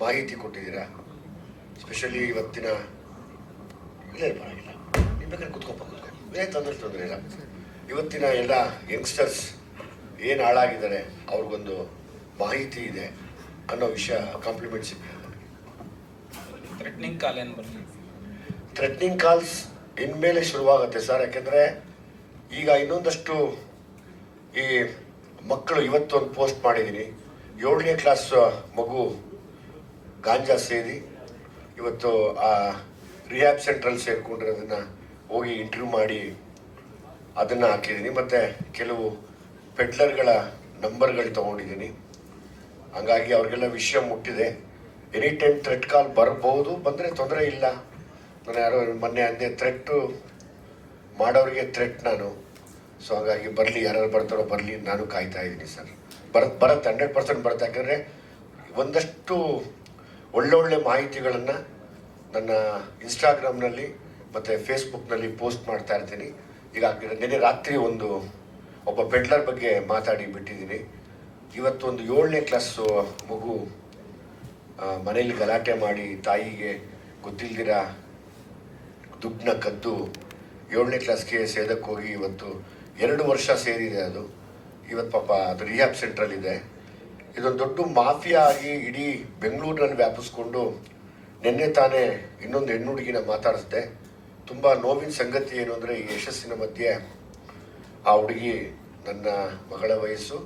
ಮಾಹಿತಿ ಕೊಟ್ಟಿದ್ದೀರಾ? ಸ್ಪೆಷಲಿ ಇವತ್ತಿನ ಇಲ್ಲ ಪರವಾಗಿಲ್ಲ. ನೀವು ಬೇಕಾದ್ರೆ ಕುತ್ಕೊಪ್ಪ ಕುತ್ಕೊಂಡು ಏನು ತೊಂದರೆ ತೊಂದರೆ ಇಲ್ಲ. ಇವತ್ತಿನ ಎಲ್ಲ ಯಂಗ್ಸ್ಟರ್ಸ್ ಏನು ಹಾಳಾಗಿದ್ದಾರೆ ಅವ್ರಿಗೊಂದು ಮಾಹಿತಿ ಇದೆ ಅನ್ನೋ ವಿಷಯ ಕಾಂಪ್ಲಿಮೆಂಟ್ ಸಿಕ್ಕಿದೆ ನನಗೆ ಥ್ರೆಟ್ನಿಂಗ್ ಕಾಲ್ ಏನು ಬರಲಿ ಥ್ರೆಟ್ನಿಂಗ್ ಕಾಲ್ಸ್ ಇನ್ಮೇಲೆ ಶುರುವಾಗುತ್ತೆ ಸರ್. ಯಾಕೆಂದರೆ ಈಗ ಇನ್ನೊಂದಷ್ಟು ಈ ಮಕ್ಕಳು ಇವತ್ತು ಒಂದು ಪೋಸ್ಟ್ ಮಾಡಿದ್ದೀನಿ ಏಳನೇ ಕ್ಲಾಸ್ ಮಗು ಗಾಂಜಾ ಸೇರಿ ಇವತ್ತು ಆ ರಿಹ್ಯಾಬ್ ಸೆಂಟ್ರಲ್ಲಿ ಸೇರಿಕೊಂಡಿರೋದನ್ನು ಹೋಗಿ ಇಂಟರ್ವ್ಯೂ ಮಾಡಿ ಅದನ್ನು ಹಾಕಿದ್ದೀನಿ. ಮತ್ತು ಕೆಲವು ಪೆಡ್ಲರ್ಗಳ ನಂಬರ್ಗಳು ತೊಗೊಂಡಿದ್ದೀನಿ. ಹಂಗಾಗಿ ಅವ್ರಿಗೆಲ್ಲ ವಿಷಯ ಮುಟ್ಟಿದೆ. ಎನಿ ಟೈಮ್ ಥ್ರೆಟ್ ಕಾಲ್ ಬರ್ಬೋದು, ಬಂದರೆ ತೊಂದರೆ ಇಲ್ಲ. ನಾನು ಯಾರೋ ಮೊನ್ನೆ ಅಂದೆ ಥ್ರೆಟ್ಟು ಮಾಡೋರಿಗೆ ಥ್ರೆಟ್ ನಾನು. ಸೊ ಹಾಗಾಗಿ ಬರಲಿ ಯಾರು ಬರ್ತಾರೋ ಬರಲಿ, ನಾನು ಕಾಯ್ತಾ ಇದ್ದೀನಿ ಸರ್. ಬರ್, ಬರುತ್ತೆ ಹಂಡ್ರೆಡ್ ಪರ್ಸೆಂಟ್ ಬರುತ್ತೆ. ಯಾಕಂದರೆ ಒಂದಷ್ಟು ಒಳ್ಳೊಳ್ಳೆ ಮಾಹಿತಿಗಳನ್ನು ನನ್ನ ಇನ್ಸ್ಟಾಗ್ರಾಮ್ನಲ್ಲಿ ಮತ್ತು ಫೇಸ್ಬುಕ್ನಲ್ಲಿ ಪೋಸ್ಟ್ ಮಾಡ್ತಾ ಇರ್ತೀನಿ. ಈಗ ನಿನ್ನೆ ರಾತ್ರಿ ಒಂದು ಒಬ್ಬ ಪೆಡ್ಲರ್ ಬಗ್ಗೆ ಮಾತಾಡಿ ಬಿಟ್ಟಿದ್ದೀನಿ. ಇವತ್ತು ಒಂದು ಏಳನೇ ಕ್ಲಾಸು ಮಗು ಮನೆಯಲ್ಲಿ ಗಲಾಟೆ ಮಾಡಿ ತಾಯಿಗೆ ಗೊತ್ತಿಲ್ದಿರ ದುಡ್ಡನ್ನ ಕದ್ದು ಏಳನೇ ಕ್ಲಾಸ್ಗೆ ಸೇದಕ್ಕೆ ಹೋಗಿ ಇವತ್ತು ಎರಡು ವರ್ಷ ಸೇರಿದೆ ಅದು. ಇವತ್ತು ಪಾಪ ಅದು ರಿಹ್ಯಾಬ್ ಸೆಂಟ್ರಲ್ಲಿದೆ ಇದೊಂದು ದೊಡ್ಡ ಮಾಫಿಯಾ ಆಗಿ ಇಡೀ ಬೆಂಗಳೂರಿನಲ್ಲಿ ವ್ಯಾಪಿಸ್ಕೊಂಡು ನಿನ್ನೆ ತಾನೇ ಇನ್ನೊಂದು ಹೆಣ್ಣು ಹುಡುಗಿನ ಮಾತಾಡಿಸ್ದೆ. ತುಂಬ ನೋವಿನ ಸಂಗತಿ ಏನು ಅಂದರೆ ಈ ಯಶಸ್ಸಿನ ಮಧ್ಯೆ ಆ ಹುಡುಗಿ ನನ್ನ ಮಗಳ ವಯಸ್ಸು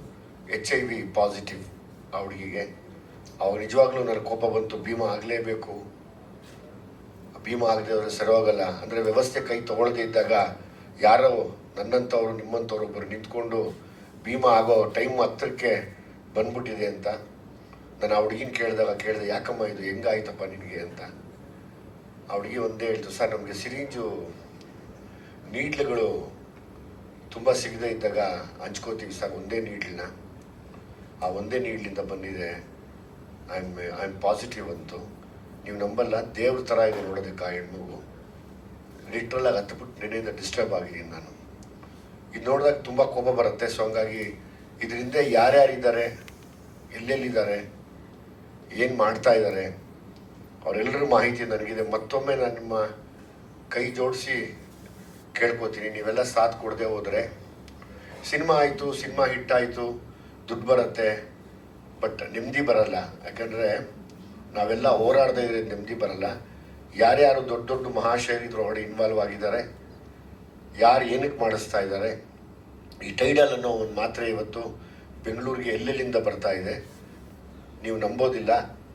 ಎಚ್ ಐ ವಿ ಪಾಸಿಟಿವ್ ಆ ಹುಡುಗಿಗೆ. ಅವಾಗ ನಿಜವಾಗ್ಲೂ ನನಗೆ ಕೋಪ ಬಂತು, ಭೀಮಾ ಆಗಲೇಬೇಕು. ಭೀಮಾ ಆಗದೆ ಸರಿ ಹೋಗಲ್ಲ ಅಂದರೆ ವ್ಯವಸ್ಥೆ ಕೈ ತಗೊಳ್ಳದೇ ಇದ್ದಾಗ ಯಾರೋ ನನ್ನಂಥವ್ರು ನಿಮ್ಮಂಥವ್ರು ಒಬ್ಬರು ನಿಂತ್ಕೊಂಡು ಭೀಮಾ ಆಗೋ ಟೈಮ್ ಹತ್ರಕ್ಕೆ ಬಂದ್ಬಿಟ್ಟಿದೆ ಅಂತ. ನಾನು ಆ ಹುಡುಗಿನ ಕೇಳಿದಾಗ ಕೇಳಿದೆ, ಯಾಕಮ್ಮ ಇದು ಹೆಂಗಾಯ್ತಪ್ಪ ನಿನಗೆ? ಅಂತ. ಆ ಹುಡುಗಿ ಒಂದೇ ಹೇಳ್ತು, ಸರ್, ನಮಗೆ ಸಿರಿಂಜು ನೀಡ್ಲುಗಳು ತುಂಬ ಸಿಗದೆ ಇದ್ದಾಗ ಹಂಚ್ಕೋತೀವಿ ಸರ್, ಒಂದೇ ನೀಡ್ಲನ್ನ ಆ ಒಂದೇ ನೀಡ್ಲಿಂದ ಬಂದಿದೆ. I am I am positive ಅಂತು. ನೀವು ನಂಬಲ್ಲ, ದೇವ್ರ ಥರ ಇದೆ ನೋಡೋದಕ್ಕೆ ಆ ಹೆಣ್ಮಗು. ಲಿಟ್ರಲಾಗಿ ಹತ್ತು ಹತ್ಬಿಟ್ಟು ನೆನೆಯಿಂದ ಡಿಸ್ಟರ್ಬ್ ಆಗಿದ್ದೀನಿ ನಾನು. ಇದು ನೋಡಿದಾಗ ತುಂಬ ಕೋಪ ಬರುತ್ತೆ ಸೊ ಹಂಗಾಗಿ ಇದರಿಂದ ಯಾರ್ಯಾರಿದ್ದಾರೆ? ಎಲ್ಲೆಲ್ಲಿದ್ದಾರೆ? ಏನು ಮಾಡ್ತಾ ಇದ್ದಾರೆ? ಅವರೆಲ್ಲರ ಮಾಹಿತಿ ನನಗಿದೆ. ಮತ್ತೊಮ್ಮೆ ನಾನು ನಿಮ್ಮ ಕೈ ಜೋಡಿಸಿ ಕೇಳ್ಕೋತೀನಿ. ನೀವೆಲ್ಲ ಸಾಥ್ ಕೊಡದೆ ಹೋದರೆ ಸಿನಿಮಾ ಆಯಿತು, ಸಿನಿಮಾ ಹಿಟ್ ಆಯಿತು, ದುಡ್ಡು ಬರುತ್ತೆ, ಬಟ್ ನೆಮ್ಮದಿ ಬರಲ್ಲ. ಯಾಕಂದರೆ ನಾವೆಲ್ಲ ಹೋರಾಡದೇ ಇದ್ರೆ ನೆಮ್ಮದಿ ಬರಲ್ಲ. ಯಾರ್ಯಾರು ದೊಡ್ಡ ದೊಡ್ಡ ಮಹಾಶಯರಿದ್ರು ಹೊಡೆ ಇನ್ವಾಲ್ವ್ ಆಗಿದ್ದಾರೆ. ಯಾರು ಏನಕ್ಕೆ ಮಾಡಿಸ್ತಾ ಇದ್ದಾರೆ? ಈ ಟೈಡಲ್ ಅನ್ನೋ ಒಂದು ಮಾತ್ರೆ ಇವತ್ತು ಬೆಂಗಳೂರಿಗೆ ಎಲ್ಲೆಲ್ಲಿಂದ ಬರ್ತಾ ಇದೆ, ನೀವು ನಂಬೋದಿಲ್ಲ.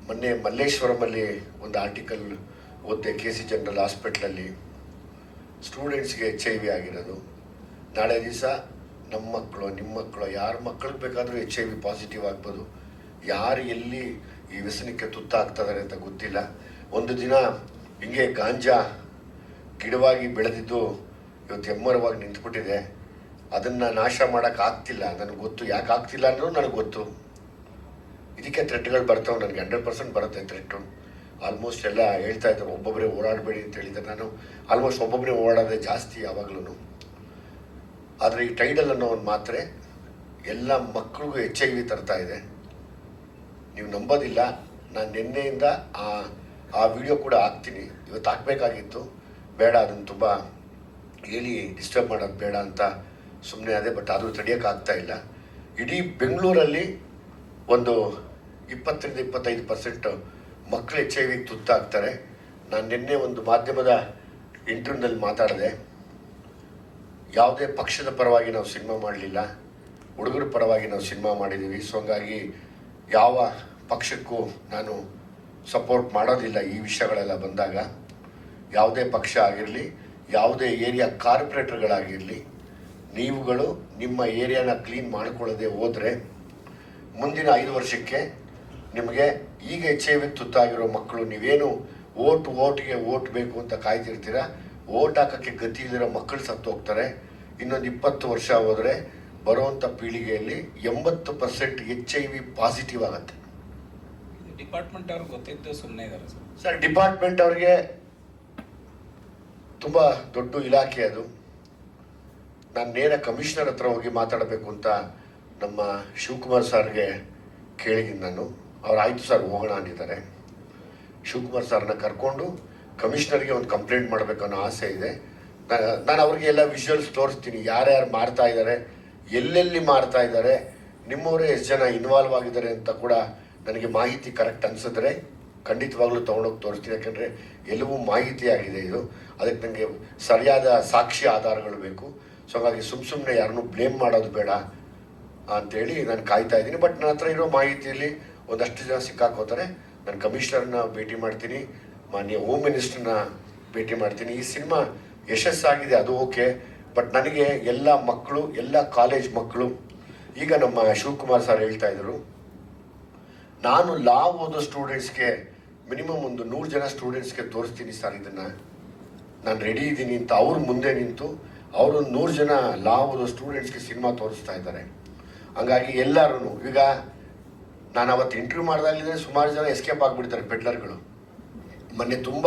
ಮೊನ್ನೆ ಮಲ್ಲೇಶ್ವರಮಲ್ಲಿ ಒಂದು ಆರ್ಟಿಕಲ್ ಓದಿದೆ ಕೆ ಸಿ ಜನರಲ್ ಹಾಸ್ಪಿಟ್ಲಲ್ಲಿ ಸ್ಟೂಡೆಂಟ್ಸ್ಗೆ ಎಚ್ ಐ ವಿ ಆಗಿರೋದು. ನಾಳೆ ದಿವಸ ನಮ್ಮ ಮಕ್ಕಳು ನಿಮ್ಮ ಮಕ್ಕಳು, ಯಾರ ಮಕ್ಕಳಿಗೆ ಬೇಕಾದರೂ ಎಚ್ ಐ ವಿ ಪಾಸಿಟಿವ್ ಆಗ್ಬೋದು. ಯಾರು ಎಲ್ಲಿ ಈ ವ್ಯಸನಕ್ಕೆ ತುತ್ತಾಗ್ತಿದ್ದಾರೆ ಅಂತ ಗೊತ್ತಿಲ್ಲ. ಒಂದು ದಿನ ಹಿಂಗೆ ಗಾಂಜಾ ಗಿಡವಾಗಿ ಬೆಳೆದಿದ್ದು ಇವತ್ತು ಹೆಮ್ಮರವಾಗಿ ನಿಂತ್ಬಿಟ್ಟಿದೆ. ಅದನ್ನು ನಾಶ ಮಾಡೋಕ್ಕಾಗ್ತಿಲ್ಲ ನನಗೆ ಗೊತ್ತು. ಯಾಕೆ ಆಗ್ತಿಲ್ಲ ಅನ್ನೋದು ನನಗೆ ಗೊತ್ತು. ಇದಕ್ಕೆ ಥ್ರೆಟ್ಗಳು ಬರ್ತಾವೆ. ನನಗೆ ಹಂಡ್ರೆಡ್ ಪರ್ಸೆಂಟ್ ಬರುತ್ತೆ ಥ್ರೆಟ್ಟು ಆಲ್ಮೋಸ್ಟ್ ಎಲ್ಲ ಹೇಳ್ತಾ ಇದ್ದಾರೆ ಒಬ್ಬೊಬ್ಬರೇ ಓಡಾಡಬೇಡಿ ಅಂತ ಹೇಳಿದ್ರೆ. ನಾನು ಆಲ್ಮೋಸ್ಟ್ ಒಬ್ಬೊಬ್ಬರೇ ಓಡಾಡೋದೇ ಜಾಸ್ತಿ ಯಾವಾಗಲೂ ಆದರೆ ಈ ಟೈಡಲ್ ಅನ್ನೋ ಒಂದು ಮಾತ್ರೆ ಎಲ್ಲ ಮಕ್ಕಳಿಗೂ ಎಚ್ ಐ ವಿ ತರ್ತಾ ಇದೆ. ನೀವು ನಂಬೋದಿಲ್ಲ. ನಾನು ನಿನ್ನೆಯಿಂದ ಆ ಆ ವಿಡಿಯೋ ಕೂಡ ಹಾಕ್ತೀನಿ. ಇವತ್ತು ಹಾಕಬೇಕಾಗಿತ್ತು. ಬೇಡ, ಅದನ್ನು ತುಂಬ ಹೇಳಿ ಡಿಸ್ಟರ್ಬ್ ಮಾಡೋದು ಬೇಡ ಅಂತ ಸುಮ್ಮನೆ ಅದೇ ಬಟ್ ಆದರೂ ತಡೆಯೋಕ್ಕಾಗ್ತಾ ಇಲ್ಲ. ಇಡೀ ಬೆಂಗಳೂರಲ್ಲಿ ಒಂದು ಇಪ್ಪತ್ತರಿಂದ ಇಪ್ಪತ್ತೈದು ಪರ್ಸೆಂಟ್ ಮಕ್ಕಳು ಎಚ್ ಐ ವಿಗೆ ತುತ್ತಾಗ್ತಾರೆ. ನಾನು ನಿನ್ನೆ ಒಂದು ಮಾಧ್ಯಮದ ಇಂಟರ್ವ್ಯೂನಲ್ಲಿ ಮಾತಾಡಿದೆ. ಯಾವುದೇ ಪಕ್ಷದ ಪರವಾಗಿ ನಾವು ಸಿನಿಮಾ ಮಾಡಲಿಲ್ಲ. ಹುಡುಗರ ಪರವಾಗಿ ನಾವು ಸಿನಿಮಾ ಮಾಡಿದ್ದೀವಿ ಸೊ ಹಂಗಾಗಿ ಯಾವ ಪಕ್ಷಕ್ಕೂ ನಾನು ಸಪೋರ್ಟ್ ಮಾಡೋದಿಲ್ಲ ಈ ವಿಷಯಗಳೆಲ್ಲ ಬಂದಾಗ. ಯಾವುದೇ ಪಕ್ಷ ಆಗಿರಲಿ, ಯಾವುದೇ ಏರಿಯಾ ಕಾರ್ಪೊರೇಟರ್ಗಳಾಗಿರಲಿ ನೀವುಗಳು ನಿಮ್ಮ ಏರಿಯಾನ ಕ್ಲೀನ್ ಮಾಡಿಕೊಳ್ಳದೆ ಹೋದರೆ ಮುಂದಿನ ಐದು ವರ್ಷಕ್ಕೆ ನಿಮಗೆ ಈಗ ಎಚ್ ಐ ವಿ ತುತ್ತಾಗಿರೋ ಮಕ್ಕಳು ನೀವೇನು ಓಟ್ ಓಟ್ಗೆ ಓಟ್ ಬೇಕು ಅಂತ ಕಾಯ್ತಿರ್ತೀರ? ಓಟ್ ಹಾಕೋಕ್ಕೆ ಗತಿ ಇಲ್ಲಿರೋ ಮಕ್ಕಳು ಸತ್ತು ಹೋಗ್ತಾರೆ. ಇನ್ನೊಂದು ಇಪ್ಪತ್ತು ವರ್ಷ ಹೋದರೆ ಬರುವಂಥ ಪೀಳಿಗೆಯಲ್ಲಿ ಎಂಬತ್ತು percent H I V positive ಆಗುತ್ತೆ. ಡಿಪಾರ್ಟ್ಮೆಂಟ್ ಅವ್ರಿಗೆ ಗೊತ್ತಿದ್ದು ಸುಮ್ಮನೆ ಇದ್ದಾರೆ ಸರ್. ಸರ್ ಡಿಪಾರ್ಟ್ಮೆಂಟ್ ಅವ್ರಿಗೆ ತುಂಬ ದೊಡ್ಡ ಇಲಾಖೆ ಅದು. ನಾನು ನೇರ ಕಮಿಷನರ್ ಹತ್ರ ಹೋಗಿ ಮಾತಾಡಬೇಕು ಅಂತ ನಮ್ಮ ಶಿವಕುಮಾರ್ ಸರ್ಗೆ ಕೇಳಿದ್ದೀನಿ ನಾನು. ಅವ್ರು ಆಯಿತು ಸರ್, ಹೋಗೋಣ ಅಂದಿದ್ದಾರೆ. ಶಿವಕುಮಾರ್ ಸರ್ನ ಕರ್ಕೊಂಡು ಕಮಿಷನರ್ಗೆ ಒಂದು ಕಂಪ್ಲೇಂಟ್ ಮಾಡಬೇಕು ಅನ್ನೋ ಆಸೆ ಇದೆ. ನಾನು ಅವ್ರಿಗೆ ಎಲ್ಲ ವಿಜುವಲ್ಸ್ ತೋರಿಸ್ತೀನಿ. ಯಾರ್ಯಾರು ಮಾಡ್ತಾ ಇದ್ದಾರೆ, ಎಲ್ಲೆಲ್ಲಿ ಮಾಡ್ತಾ ಇದ್ದಾರೆ, ನಿಮ್ಮವರೇ ಎಷ್ಟು ಜನ ಇನ್ವಾಲ್ವ್ ಆಗಿದ್ದಾರೆ ಅಂತ ಕೂಡ ನನಗೆ ಮಾಹಿತಿ ಕರೆಕ್ಟ್ ಅನಿಸಿದ್ರೆ ಖಂಡಿತವಾಗ್ಲೂ ತೊಗೊಂಡೋಗಿ ತೋರಿಸ್ತೀನಿ. ಯಾಕೆಂದರೆ ಎಲ್ಲವೂ ಮಾಹಿತಿ ಆಗಿದೆ ಇದು. ಅದಕ್ಕೆ ನನಗೆ ಸರಿಯಾದ ಸಾಕ್ಷಿ ಆಧಾರಗಳು ಬೇಕು. ಸೊ ಹಾಗಾಗಿ ಸುಮ್ಮ ಸುಮ್ಮನೆ ಯಾರನ್ನೂ ಬ್ಲೇಮ್ ಮಾಡೋದು ಬೇಡ ಅಂತೇಳಿ ನಾನು ಕಾಯ್ತಾ ಇದ್ದೀನಿ. ಬಟ್ ನನ್ನ ಹತ್ರ ಇರೋ ಮಾಹಿತಿಯಲ್ಲಿ ಒಂದಷ್ಟು ಜನ ಸಿಕ್ಕಾಕೋತಾರೆ. ನಾನು ಕಮಿಷನರ್ನ ಭೇಟಿ ಮಾಡ್ತೀನಿ. ಮಾನ್ಯ ಹೋಮ್ ಮಿನಿಸ್ಟರ್ನ ಭೇಟಿ ಮಾಡ್ತೀನಿ. ಈ ಸಿನಿಮಾ ಯಶಸ್ಸಾಗಿದೆ, ಅದು ಓಕೆ. ಬಟ್ ನನಗೆ ಎಲ್ಲ ಮಕ್ಕಳು, ಎಲ್ಲ ಕಾಲೇಜ್ ಮಕ್ಕಳು, ಈಗ ನಮ್ಮ ಶಿವಕುಮಾರ್ ಸರ್ ಹೇಳ್ತಾ ಇದ್ರು, ನಾನು ಲಾ ಓದೋ ಸ್ಟೂಡೆಂಟ್ಸ್ಗೆ ಮಿನಿಮಮ್ ಒಂದು ನೂರು ಜನ ಸ್ಟೂಡೆಂಟ್ಸ್ಗೆ ತೋರಿಸ್ತೀನಿ ಸರ್ ಇದನ್ನು. ನಾನು ರೆಡಿ ಇದ್ದೀನಿ ಅಂತ ಅವ್ರ ಮುಂದೆ ನಿಂತು ಅವರು ನೂರು ಜನ ಲಾವದ ಸ್ಟೂಡೆಂಟ್ಸ್ಗೆ ಸಿನಿಮಾ ತೋರಿಸ್ತಾ ಇದ್ದಾರೆ. ಹಂಗಾಗಿ ಎಲ್ಲರೂ ಈಗ ನಾನು ಅವತ್ತು ಇಂಟರ್ವ್ಯೂ ಮಾಡಿದಾಗಲಿದ್ರೆ ಸುಮಾರು ಜನ ಎಸ್ಕೇಪ್ ಆಗಿಬಿಡ್ತಾರೆ ಪೆಡ್ಲರ್ಗಳು ಮೊನ್ನೆ ತುಂಬ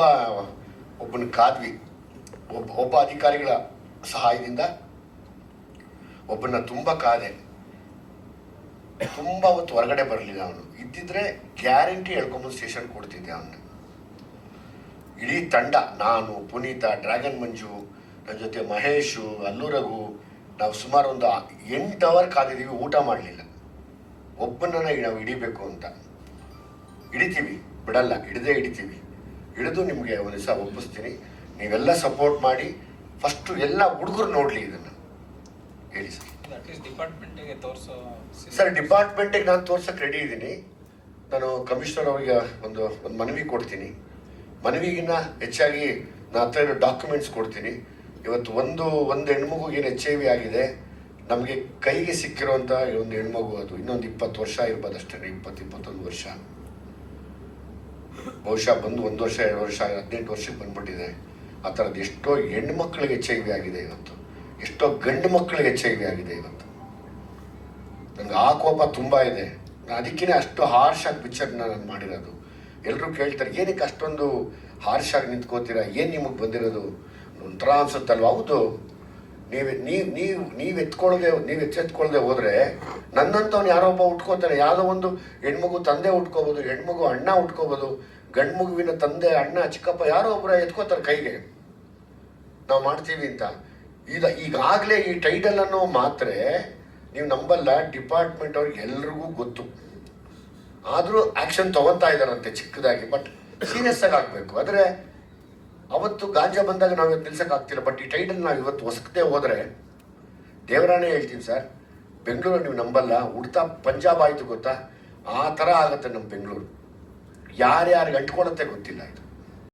ಒಬ್ಬನ ಕಾದ್ವಿ. ಒಬ್ಬ ಒಬ್ಬ ಅಧಿಕಾರಿಗಳ ಸಹಾಯದಿಂದ ಒಬ್ಬನ ತುಂಬ ಕಾದೆ. ತುಂಬ ಹೊತ್ತು ಹೊರಗಡೆ ಬರಲಿಲ್ಲ ಅವನು. ಇದ್ದಿದ್ರೆ ಗ್ಯಾರಂಟಿ ಹೇಳ್ಕೊಂಬಂದು ಸ್ಟೇಷನ್ ಕೊಡ್ತಿದ್ದೆ ಅವನು. ಇಡೀ ತಂಡ, ನಾನು, ಪುನೀತ ಡ್ರ್ಯಾಗನ್ ಮಂಜು ನನ್ನ ಜೊತೆ ಮಹೇಶು ಅಲ್ಲು ರಘು ನಾವು ಸುಮಾರು ಒಂದು ಎಂಟು ಅವರ್ ಕಾದಿದ್ದೀವಿ ಊಟ ಮಾಡಲಿಲ್ಲ. ಒಬ್ಬನನ್ನ ನಾವು ಹಿಡಿಬೇಕು ಅಂತ. ಹಿಡಿತೀವಿ ಬಿಡಲ್ಲ ಹಿಡದೇ ಹಿಡಿತೀವಿ. ಹಿಡಿದು ನಿಮಗೆ ಒಂದು ದಿವಸ ಒಪ್ಪಿಸ್ತೀನಿ. ನೀವೆಲ್ಲ ಸಪೋರ್ಟ್ ಮಾಡಿ ಫಸ್ಟು ಎಲ್ಲ ಹುಡುಗರು ನೋಡಲಿ ಇದನ್ನು. ಹೇಳಿ ಸರ್. ಡಿಪಾರ್ಟ್ಮೆಂಟಿಗೆ ತೋರಿಸೋ ಸರ್ ಡಿಪಾರ್ಟ್ಮೆಂಟಿಗೆ ನಾನು ತೋರ್ಸೋಕೆ ರೆಡಿ ಇದ್ದೀನಿ. ನಾನು ಕಮಿಷನರ್ ಅವರಿಗೆ ಒಂದು ಒಂದು ಮನವಿ ಕೊಡ್ತೀನಿ. ಮನವಿಗಿನ್ನ ಹೆಚ್ಚಾಗಿ ನಾನು ಹತ್ರ ಇರೋ ಡಾಕ್ಯುಮೆಂಟ್ಸ್ ಕೊಡ್ತೀನಿ. ಇವತ್ತು ಒಂದು ಒಂದು ಹೆಣ್ಮಗುಗೇನು ಎಚ್ ಐ ವಿ ಆಗಿದೆ, ನಮಗೆ ಕೈಗೆ ಸಿಕ್ಕಿರೋಂಥ ಒಂದು ಹೆಣ್ಮಗು ಅದು. ಇನ್ನೊಂದು ಇಪ್ಪತ್ತು ವರ್ಷ ಇರ್ಬೋದು ಅಷ್ಟೇ, ಇಪ್ಪತ್ತು, ಇಪ್ಪತ್ತೊಂದು ವರ್ಷ. ಬಹುಶಃ ಬಂದು ಒಂದು ವರ್ಷ, ಎರಡು ವರ್ಷ, ಹದಿನೆಂಟು ವರ್ಷಕ್ಕೆ ಬಂದ್ಬಿಟ್ಟಿದೆ. ಆ ಥರದ್ದು ಎಷ್ಟೋ ಹೆಣ್ಮಕ್ಳಿಗೆ ಎಚ್ ಐ ವಿ ಆಗಿದೆ ಇವತ್ತು. ಎಷ್ಟೋ ಗಂಡು ಮಕ್ಕಳಿಗೆ ಎಚ್ ಐ ವಿ ಆಗಿದೆ ಇವತ್ತು. ನನಗೆ ಆ ಕೋಪ ತುಂಬ ಇದೆ. ನಾನು ಅಷ್ಟು ಹಾರ್ಶ್ ಆಗಿ ಪಿಕ್ಚರ್ನ ನಾನು ಮಾಡಿರೋದು. ಎಲ್ಲರೂ ಕೇಳ್ತಾರೆ, ಏನಕ್ಕೆ ಅಷ್ಟೊಂದು ಹಾರ್ಶ್ ಆಗಿ ನಿಂತ್ಕೋತೀರಾ? ಏನು ನಿಮಗೆ ಬಂದಿರೋದು? ಒಂಥರ ಅನ್ಸುತ್ತಲ್ವ ಹೌದು. ನೀವು ನೀವು ನೀವು ನೀವು ಎತ್ಕೊಳ್ಳದೆ ನೀವು ಎಚ್ಚೆತ್ಕೊಳ್ಳದೆ ಹೋದ್ರೆ ನನ್ನಂತವ್ನು ಯಾರೋ ಒಬ್ಬ ಉಟ್ಕೋತಾನೆ ಯಾವುದೋ ಒಂದು ಹೆಣ್ಮಗು ತಂದೆ ಉಟ್ಕೋಬೋದು, ಹೆಣ್ಮಗು ಅಣ್ಣ ಉಟ್ಕೋಬೋದು ಗಂಡು ಮಗುವಿನ ತಂದೆ, ಅಣ್ಣ, ಚಿಕ್ಕಪ್ಪ ಯಾರೋ ಒಬ್ಬರ ಎತ್ಕೋತಾರೆ ಕೈಗೆ. ನಾವು ಮಾಡ್ತೀವಿ ಅಂತ. ಈಗ ಈಗಾಗಲೇ ಈ ಟೈಟಲ್ ಅನ್ನೋ ಮಾತ್ರ ನೀವು ನಂಬಲ್ಲ ಡಿಪಾರ್ಟ್ಮೆಂಟ್ ಅವ್ರಿಗೆ ಎಲ್ರಿಗೂ ಗೊತ್ತು. ಆದರೂ ಆ್ಯಕ್ಷನ್ ತಗೊತಾ ಇದ್ದಾರಂತೆ ಚಿಕ್ಕದಾಗಿ ಬಟ್ ಸೀರಿಯಸ್ ಆಗಿ ಆಗಬೇಕು. ಆದರೆ ಅವತ್ತು ಗಾಂಜಾ ಬಂದಾಗ ನಾವು ನಿಲ್ಸೋಕ್ಕಾಗ್ತಿಲ್ಲ ಬಟ್ ಈ ಟೈಟಲ್ ನಾವು ಇವತ್ತು ಹೊಸಕದೆ ಹೋದರೆ, ದೇವರಾಣೆ ಹೇಳ್ತೀನಿ ಸರ್ ಬೆಂಗಳೂರು ನೀವು ನಂಬಲ್ಲ, ಉಡ್ತಾ ಪಂಜಾಬ್ ಆಯಿತು ಗೊತ್ತಾ? ಆ ಥರ ಆಗುತ್ತೆ ನಮ್ಮ ಬೆಂಗಳೂರು. ಯಾರ್ಯಾರಿಗೆ ಅಂಟ್ಕೊಳತ್ತೆ ಗೊತ್ತಿಲ್ಲ ಇದು.